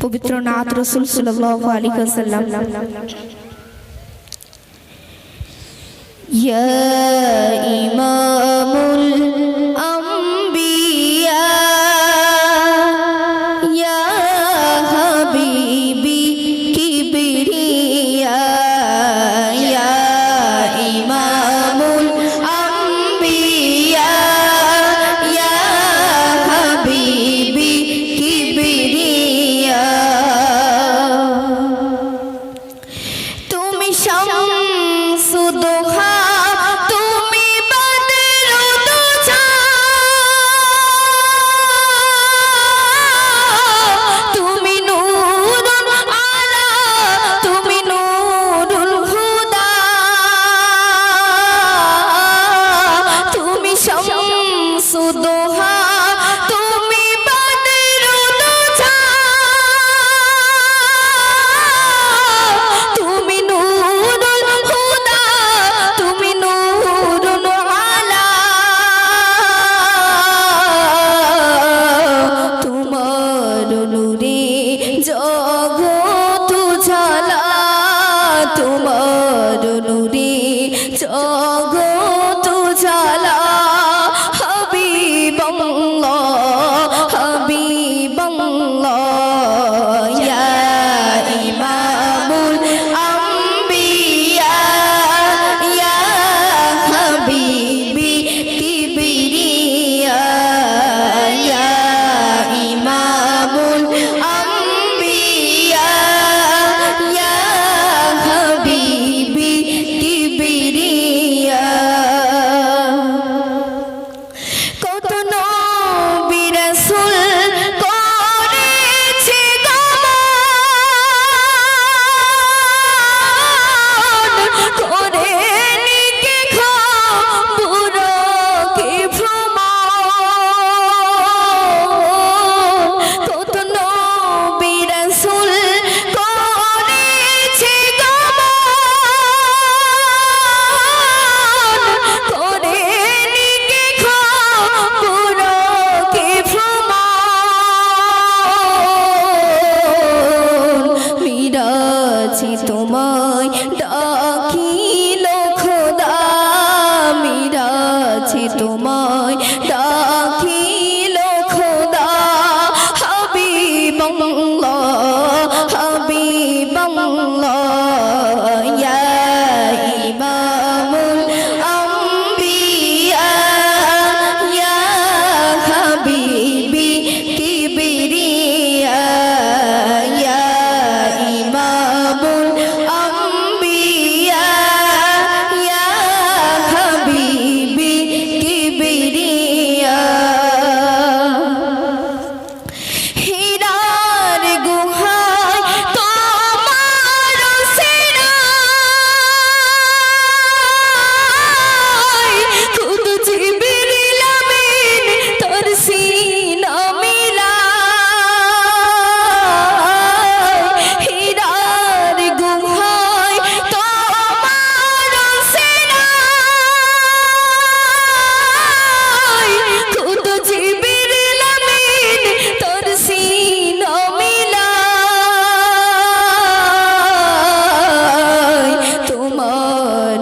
পবিত্র নাথ রসুল সাল্লাল্লাহু আলাইহি ওয়াসাল্লাম। ইয়া 小 হয়।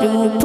করুপ